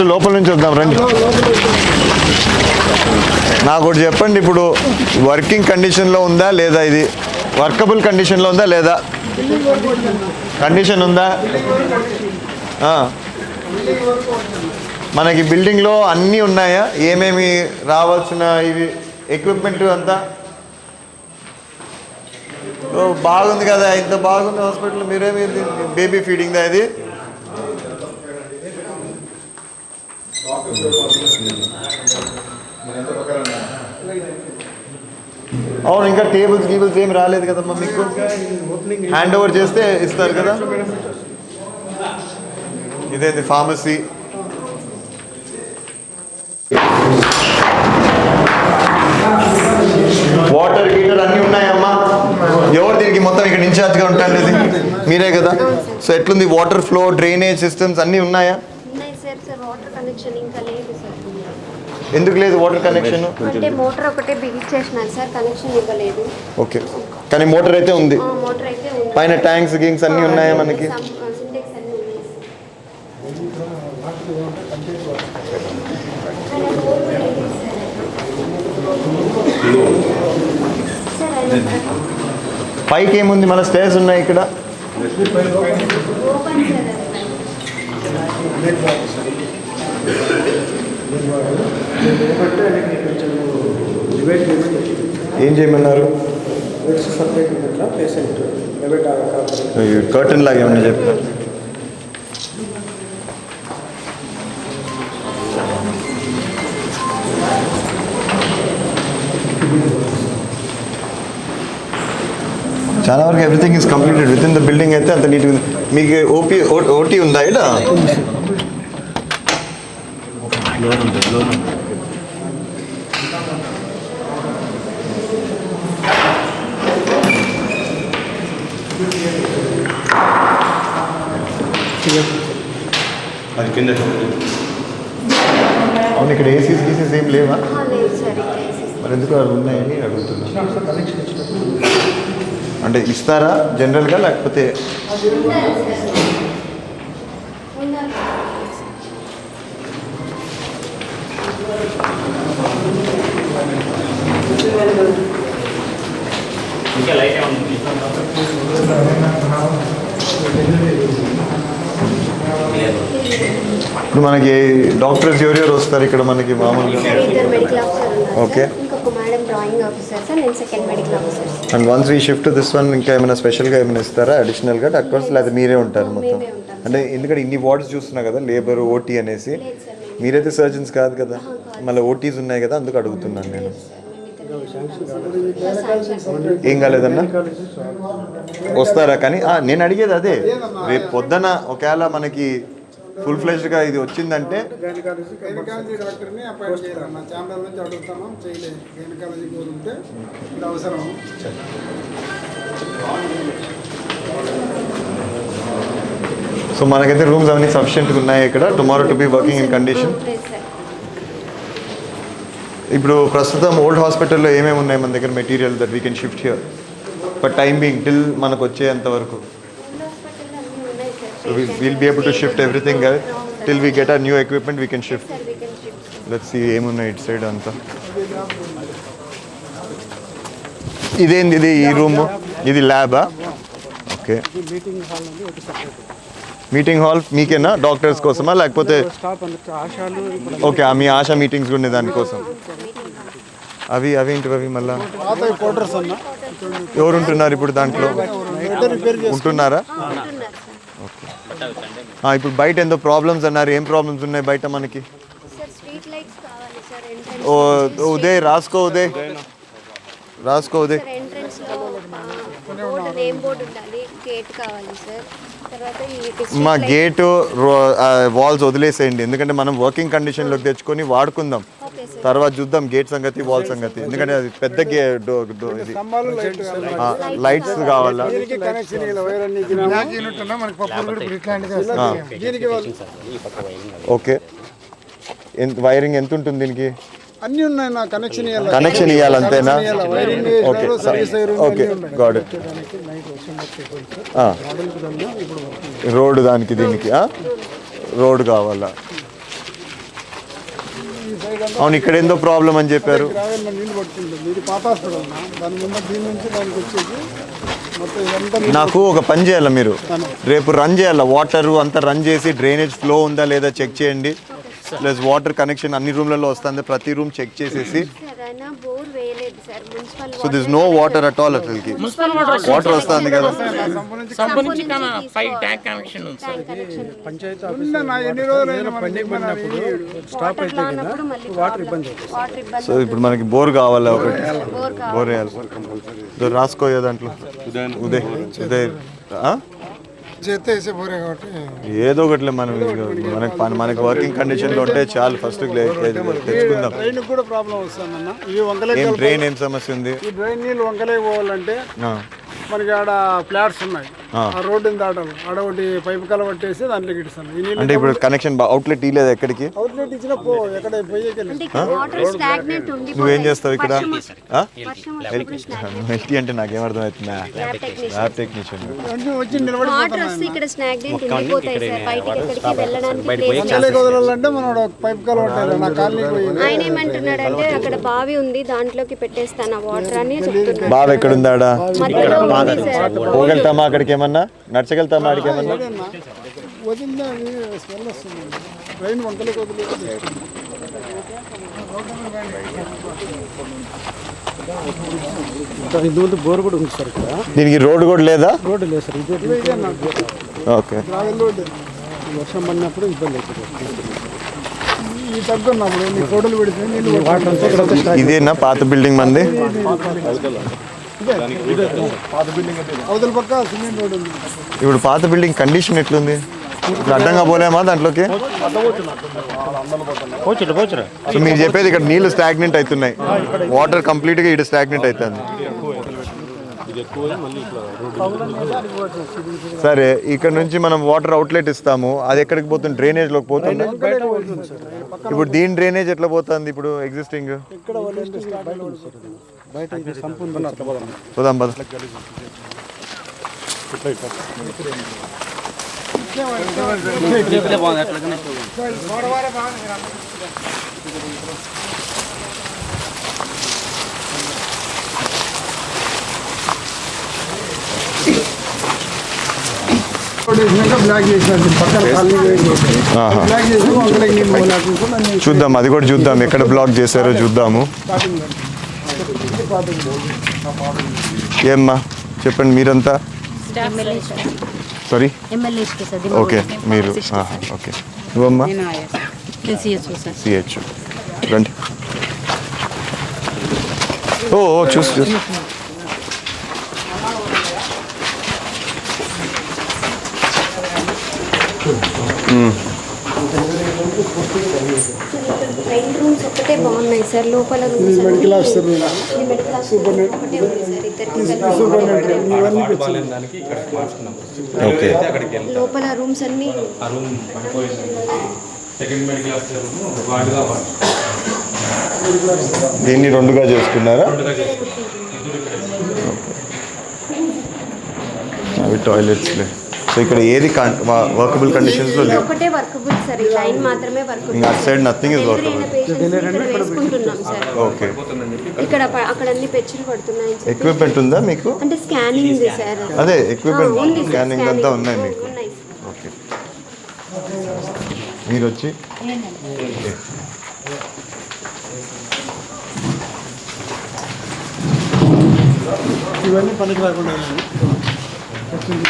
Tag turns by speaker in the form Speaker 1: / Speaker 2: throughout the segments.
Speaker 1: First లోపల నుంచి వద్దాం రండి. నాకు ఒకటి చెప్పండి ఇప్పుడు వర్కింగ్ కండిషన్లో ఉందా లేదా ఇది? వర్కబుల్ కండిషన్లో ఉందా లేదా? కండిషన్ ఉందా? మనకి బిల్డింగ్లో అన్నీ ఉన్నాయా? ఏమేమి రావాల్సిన ఇవి? ఎక్విప్మెంట్ అంతా? బాగుంది కదా ఇంత బాగుంది హాస్పిటల్. మీరేమి బేబీ ఫీడింగ్దా ఇది? అవును ఇంకా టేబుల్స్ గీబుల్స్ ఏమి రాలేదు కదమ్మా మీకు? హ్యాండ్ ఓవర్ చేస్తే ఇస్తారు కదా? ఇదేంటి ఫార్మసీ వాటర్ హీటర్ అన్నీ ఉన్నాయమ్మా. ఎవరు దీనికి మొత్తం ఇక్కడ ఇన్ఛార్జ్గా ఉంటాను ఇది మీరే కదా. సో ఎట్లుంది? వాటర్ ఫ్లో డ్రైనేజ్ సిస్టమ్స్ అన్నీ ఉన్నాయా
Speaker 2: ఉన్నాయి సార్ సార్ వాటర్ కనెక్షన్ ఇంకా లేదు సార్.
Speaker 1: ఎందుకు లేదు వాటర్ కనెక్షన్
Speaker 2: అంటే మోటార్ ఒకటే బిగించేసినాను సార్ కనెక్షన్ ఇవ్వలేదు.
Speaker 1: ఓకే. కానీ మోటార్ అయితే ఉంది.
Speaker 2: ఆ, మోటార్ అయితే ఉంది
Speaker 1: పైన ట్యాంక్స్ గింగ్స్ అన్నీ ఉన్నాయా మనకి?
Speaker 2: సమ్- ఆ, సింటెక్స్ అన్నీ ఉన్నాయి సార్. అది
Speaker 1: పైకి ఏముంది? మన స్టేర్స్ ఉన్నాయి ఇక్కడ.
Speaker 2: ఓపెన్
Speaker 1: ఏం చేయమన్నారు?
Speaker 3: సపరేట్ ఉన్నట్ల పేషెంట్ ప్రైవేట్ కావాలి
Speaker 1: కర్టన్ లాగా ఏమన్నా చెప్పారు చాలా వరకు everything is completed with in the building అయితే అంత నీట్గా ఉంది. మీకు ఓపీ ఓటీ ఉందా ఇక్కడ?
Speaker 4: అది కింద
Speaker 1: అవును ఇక్కడ ఏసీస్ గీసీస్ ఏం లేవా? మరి ఎందుకు అవి ఉన్నాయని అడుగుతున్నాను అంటే ఇస్తారా జనరల్గా లేకపోతే
Speaker 2: ఉండాలి
Speaker 4: ఇంకా లైట్ ఏమన్నా
Speaker 1: ఇప్పుడు మనకి డాక్టర్స్ ఎవరెవరు వస్తారు ఇక్కడ మనకి మామూలుగా.
Speaker 2: Sir
Speaker 1: and once we shift this one ఇంకా ఏమైనా స్పెషల్గా ఏమైనా ఇస్తారా? అడిషనల్గా డాక్టర్స్ లేదా మీరే ఉంటారు మొత్తం. అంటే ఎందుకంటే ఇన్ని వార్డ్స్ చూస్తున్నా కదా లేబర్ ఓటీ అనేసి. మీరైతే సర్జన్స్ కాదు కదా. మళ్ళీ ఓటీస్ ఉన్నాయి కదా అందుకు అడుగుతున్నాను నేను. ఏం కాలేదన్నా? వస్తారా? కానీ నేను అడిగేది అదే. రేపు పొద్దున ఒకవేళ మనకి ఫుల్ ఫ్లెజ్డ్గా ఇది వచ్చిందంటే
Speaker 3: గైనకాలజీ డాక్టర్ని అపాయింట్ చేయాలి నా ఛాంబర్ నుంచి అడుగుతున్నాం చేయలేదు. గైనకాలజీ కూడా ఉంటే ఇది అవసరం.
Speaker 1: సో మనకైతే రూమ్స్ అవన్నీ సఫిషియెంట్గా ఉన్నాయి ఇక్కడ. Tomorrow to be working in condition ఇప్పుడు ప్రస్తుతం ఓల్డ్ హాస్పిటల్లో ఏమేమి ఉన్నాయి మన దగ్గర material that we can shift here but time being till మనకు వచ్చేంత వరకు.
Speaker 2: We'll, we'll
Speaker 1: be able to shift everything shift everything we get get new equipment equipment we shift. Shift
Speaker 2: see ఏమున్నా
Speaker 1: లెట్స్ ఏమున్నాయి ఇటు సైడ్ అంతా ఇదేంది ఇది ఈ రూమ్ ఇది ల్యాబా ఓకే
Speaker 3: మీటింగ్ హాల్
Speaker 1: మీకేనా? డాక్టర్స్ కోసమా? లేకపోతే ఓకే మీ ఆశా మీటింగ్స్ ఉండే దానికోసం అవి అవేంటివి అవి
Speaker 3: ఏంటివి అవి మళ్ళీ?
Speaker 1: ఎవరు ఉంటున్నారు ఇప్పుడు దాంట్లో? ఉంటున్నారా. ఇప్పుడు బయట ఎంతో ప్రాబ్లమ్స్ అన్నారు. ఏం ప్రాబ్లమ్స్ ఉన్నాయి బయట మనకి?
Speaker 2: సార్ స్ట్రీట్ లైట్స్ కావాలి సార్
Speaker 1: ఓ
Speaker 2: ఎంట్రన్స్
Speaker 1: ఉదయ్ రాసుకో ఉదయ్. రాసుకో ఉదయ్.
Speaker 2: సార్ ఎంట్రన్స్లో బోర్డు నేమ్ బోర్డు ఉండాలి. గేట్ కావాలి సార్. తర్వాత ఈ
Speaker 1: మా గేటు వాల్స్ వదిలేసేయండి. ఎందుకంటే మనం వర్కింగ్ కండిషన్లోకి తెచ్చుకొని వాడుకుందాం. తర్వాత చూద్దాం గేట్ సంగతి వాల్ సంగతి. ఎందుకంటే అది పెద్ద గే డో డో- ఇది.
Speaker 3: స్తంభాలు లైట్
Speaker 1: లైట్స్ కావాలా. ఓకే ఎంత వైరింగ్ ఎంత ఉంటుంది? దీనికి
Speaker 3: అన్ని ఉన్నాయి నా కనెక్షన్ ఇవ్వాలి
Speaker 1: కనెక్షన్ ఇవ్వాలి అంతేనా
Speaker 3: wiring
Speaker 1: okay okay god road దానికి దీనికి రోడ్ కావాలా? అవును ఇక్కడ ఏందో ప్రాబ్లం అని చెప్పారు. నాకు ఒక పని చేయాలి మీరు? రేపు రన్ చేయాలి? వాటర్ అంతా రన్ చేసి డ్రైనేజ్ ఫ్లో ఉందా లేదా చెక్ చేయండి. ప్లస్ వాటర్ కనెక్షన్ అన్ని రూమ్లలో వస్తుంది. ప్రతి రూమ్ చెక్ చేసేసి.
Speaker 2: వేయలేదు sir. Municipal
Speaker 1: so this no water at all అసలుకి. వాటర్ వస్తుంది కదా.
Speaker 5: సంపు నుంచి కన పై ట్యాంక్ కనెక్షన్ ఉంది సార్.
Speaker 3: అయినా మనకి
Speaker 2: స్టాప్ అయితే వాటర్ ఇబ్బంది వాటర్ ఇబ్బంది
Speaker 1: సో ఇప్పుడు మనకి బోర్ కావాలా ఒకటి?
Speaker 2: బోర్ కావాలి.
Speaker 1: బోర్ వేయాలి. రాసుకోయే దాంట్లో. ఉదయ్. ఉదయ్. ఆ?
Speaker 3: చేస్తే వేసే పోరే కాబట్టి.
Speaker 1: ఏదో ఒకటిలే మనం మనకి పని మనకి వర్కింగ్ కండిషన్లో ఉంటే చాలు ఫస్ట్ తెచ్చుకుందాం.
Speaker 3: డ్రైన్ కూడా ప్రాబ్లం వస్తుందన్న. ఇవి వంకలే
Speaker 1: ఏం ట్రైన్ ఏం సమస్య ఉంది?
Speaker 3: ఈ డ్రైన్ నీళ్ళు వంకలే పోవాలంటే. మనకి ఆడ ఫ్లాట్స్ ఉన్నాయి.
Speaker 1: ఆ.
Speaker 3: రోడ్డుని దాటాలి ఆడ ఒకటి పైపు కల పట్టేసి దాంట్లోకి ఇస్తాను ఈ నీళ్ళు
Speaker 1: అంటే ఇప్పుడు కనెక్షన్ అవుట్లెట్ ఇలేదు ఎక్కడికి?
Speaker 3: అవుట్లెట్ ఇచ్చినా పో ఎక్కడ పోయేకి
Speaker 2: అంటే ఇక్కడ వాటర్ స్టాగ్నెంట్ ఉంది
Speaker 1: నువ్వేం చేస్తావు ఇక్కడ? ఆ? ఎల్టీ అంటే నాకేం అర్థమవుతుందా ల్యాబ్ టెక్నీషియన్
Speaker 3: వచ్చి నిలబడి
Speaker 2: వాటర్ వస్తే ఇక్కడ స్నాగ్నెంట్ ఉండిపోతాయి సార్. బయటికి ఎక్కడికి వెళ్ళడానికి place
Speaker 3: వంకలే వదలాలంటే మనం ఆడ ఒక పైపు కల పట్టాలి. నా కాలనీకి పోయి
Speaker 2: ఆయన ఏమంటున్నాడంటే అక్కడ బావి ఉంది దాంట్లోకి పెట్టేస్తాను ఆ వాటర్ అని చెప్తున్నాడు.
Speaker 1: బావ ఎక్కడుందాడా?
Speaker 2: మధ్యలో ఉంది సార్.
Speaker 1: పోగలుగుతామా అక్కడికి ఏమన్నా? నడచగలుగుతామా? అక్కడికి ఏమన్నా
Speaker 3: వదిలినా స్మెల్ వస్తుంది? ట్రైన్
Speaker 6: బోర్ కూడా ఉంది సార్ ఇక్కడ.
Speaker 1: దీనికి రోడ్డు కూడా లేదా?
Speaker 6: రోడ్డు లేదు సార్ ఇదే
Speaker 1: ఓకే.
Speaker 6: వర్షం పడినప్పుడు ఇబ్బంది అవుతుంది.
Speaker 1: ఇదేనా? పాత బిల్డింగ్ మంది?
Speaker 3: అవతల పక్క సిమెంట్ రోడ్ ఉంది.
Speaker 1: ఇప్పుడు పాత బిల్డింగ్ కండిషన్ ఎట్లుంది? ఇప్పుడు అడ్డంగా పోలేమా దాంట్లోకి? సో మీరు చెప్పేది ఇక్కడ నీళ్ళు స్టాగ్నెంట్ అవుతున్నాయి. వాటర్ కంప్లీట్గా ఇక్కడ స్టాగ్నెంట్ అవుతుంది. సరే ఇక్కడ నుంచి మనం వాటర్ అవుట్లెట్ ఇస్తాము. అది ఎక్కడికి పోతుంది? డ్రైనేజ్లోకి పోతుంది? ఇప్పుడు దీని డ్రైనేజ్ ఎట్లా పోతుంది ఇప్పుడు ఎగ్జిస్టింగ్
Speaker 6: బయట పోదాం.
Speaker 1: పోదాం చూద్దాం అది కూడా చూద్దాం. ఎక్కడ బ్లాక్ చేశారో చూద్దాము. ఏమ్మా చెప్పండి మీరంతా సారీ
Speaker 7: ఎమ్మెల్యేస్కి సార్
Speaker 1: ఓకే మీరు ఆహా, ఓకే నువ్వమ్మా
Speaker 7: సిఎస్ఓ సార్
Speaker 1: సిహెచ్ రండి ఓ ఓ, చూసి చూసి
Speaker 2: రెండు రూమ్స్ ఒకటే బాగున్నాయి సార్. లోపల రూమ్స్
Speaker 3: మెడికల్ ఆఫీసర్
Speaker 2: మెడికల్ ఒకటే ఉంది సార్. ఇద్దరికి
Speaker 1: ఓకే.
Speaker 2: లోపల రూమ్స్ అన్ని
Speaker 1: దీన్ని రెండుగా చేసుకున్నారా? అవి టాయిలెట్స్లే సో ఇక్కడ ఏది వర్కబుల్ కండిషన్స్లో
Speaker 2: ఇది
Speaker 1: లేవు.
Speaker 2: ఒకటే వర్కబుల్ సార్ ఈ లైన్ మాత్రమే వర్కబుల్
Speaker 1: ఇంకా అటు side nothing is workable okay
Speaker 2: ఇక్కడ అక్కడ అన్ని పెచ్చులు పడుతున్నాయి సార్.
Speaker 1: ఎక్విప్మెంట్ ఉందా మీకు?
Speaker 2: అంటే స్కానింగ్ ఉంది సార్
Speaker 1: అదే ఎక్విప్మెంట్ స్కానింగ్ అంతా. ఉన్నాయి మీకు. ఓకే మీరు వచ్చి. ఓకే.
Speaker 3: ఇవన్నీ పనికి రాకుండా
Speaker 2: ఫార్మసీ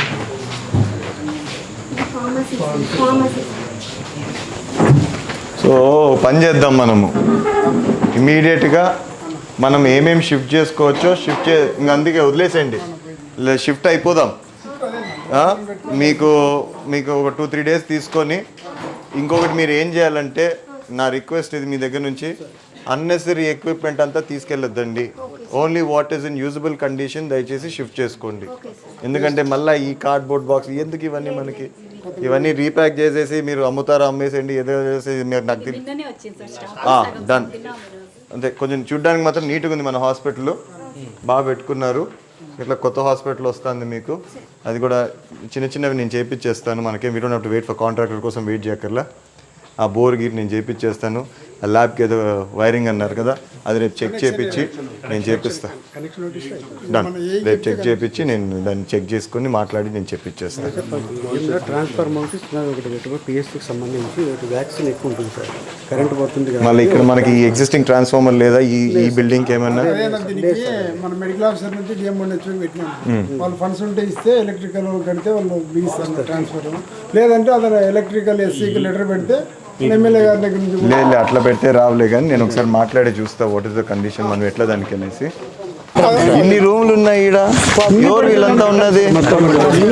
Speaker 2: ఫార్మసీ
Speaker 1: సో పని చేద్దాం మనము. ఇమీడియట్గా మనం ఏమేమి షిఫ్ట్ చేసుకోవచ్చో షిఫ్ట్ చే ఇంక అందుకే వదిలేసేయండి. షిఫ్ట్ అయిపోదాం? మీకు మీకు ఒక టూ త్రీ డేస్ తీసుకొని ఇంకొకటి మీరు ఏం చేయాలంటే నా రిక్వెస్ట్ ఇది మీ దగ్గర నుంచి అన్నెసరీ ఎక్విప్మెంట్ అంతా తీసుకెళ్ళొద్దండి. Only what is in usable condition దయచేసి షిఫ్ట్ చేసుకోండి. ఎందుకంటే మళ్ళీ ఈ కార్డ్బోర్డ్ బాక్స్ ఎందుకు ఇవన్నీ మనకి? ఇవన్నీ రీప్యాక్ చేసేసి మీరు అమ్ముతారా అమ్మేసేయండి ఏదో చేసేసి మీరు నాకు డన్ అంతే కొంచెం చూడ్డానికి మాత్రం నీట్గా ఉంది మన హాస్పిటల్. బాగా పెట్టుకున్నారు. ఇట్లా కొత్త హాస్పిటల్ వస్తుంది మీకు. అది కూడా చిన్న చిన్నవి నేను చేపించేస్తాను మనకేం we don't have to wait for contractor కోసం వెయిట్ చేయక్కర్లా. ఆ బోర్ గీట్ నేను చేపించేస్తాను ఆ ల్యాబ్కి ఏదో వైరింగ్ అన్నారు కదా అది రేపు చెక్ చేపించి నేను చేపిస్తాను. డన్ రేపు చెక్ చేపించి నేను దాన్ని చెక్ చేసుకొని మాట్లాడి నేను చెప్పించేస్తాను మళ్ళీ ఇక్కడ మనకి ఈ ఎగ్జిస్టింగ్ ట్రాన్స్ఫార్మర్ లేదా ఈ ఈ బిల్డింగ్కి ఏమన్నా?
Speaker 3: అదేనా దీనికి మన మెడికల్ ఆఫీసర్ నుంచి వాళ్ళు ఫండ్స్ ఉంటే ఇస్తే ఎలక్ట్రికల్ కడితే వాళ్ళు బిగిస్తారు ట్రాన్స్ఫర్ లేదంటే అతను ఎలక్ట్రికల్ ఎస్సీకి లెటర్ పెడితే
Speaker 1: లేదు అట్లా పెడితే రావులే కానీ నేను ఒకసారి మాట్లాడి చూస్తా వాట్ ఇస్ ద కండిషన్ మనం ఎట్లా దానికి అనేసి. ఇన్ని రూమ్లు ఉన్నాయి ఈడ? ఎవరు వీళ్ళంతా ఉన్నది?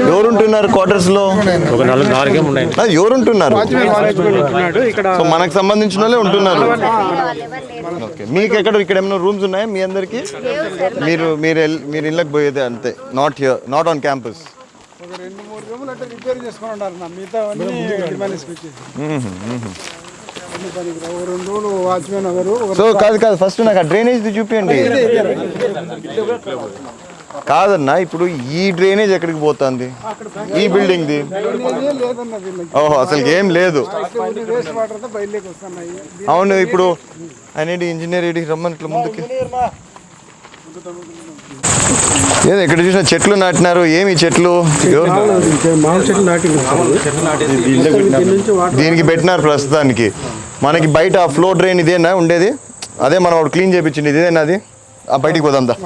Speaker 1: ఎవరు ఉంటున్నారు క్వార్టర్స్లో?
Speaker 5: ఒక నాలుగు నాలుగే ఉన్నాయి.
Speaker 1: ఆ, ఎవరు ఉంటున్నారు
Speaker 6: ఉంటున్నాడు ఇక్కడ
Speaker 1: సో మనకు సంబంధించిన వాళ్ళే ఉంటున్నారు. ఓకే మీకు ఎక్కడ ఇక్కడ ఏమైనా రూమ్స్ ఉన్నాయా మీ అందరికి? మీరు మీరు మీరు ఇళ్ళకి పోయేదే అంతే not here not on campus
Speaker 3: ఒక రెండు మూడు రూములు అంటే రిపేర్ చేసుకొని ఉండాలి నా మిగతా అన్ని
Speaker 1: సో కాదు కాదు ఫస్ట్ నాకు ఆ డ్రైనేజ్ చూపించండి కాదన్నా ఇప్పుడు ఈ డ్రైనేజ్ ఎక్కడికి పోతుంది? ఈ బిల్డింగ్ ది ఓహో అసలు ఏం లేదు. అవును ఇప్పుడు అనేది ఇంజనీర్ ఇడికి రమ్మని ఇట్లా ముందుకి. ఏదో ఎక్కడ చూసిన చెట్లు నాటినారు ఏమి చెట్లు? ఎవరు? దీనికి పెట్టినారు ప్రస్తుతానికి. మనకి బయట ఫ్లో డ్రైన్ ఇదేనా ఉండేది? అదే మనం క్లీన్ చేయించింది ఇదేనా అది? ఆ బయటికి పోదాం దా.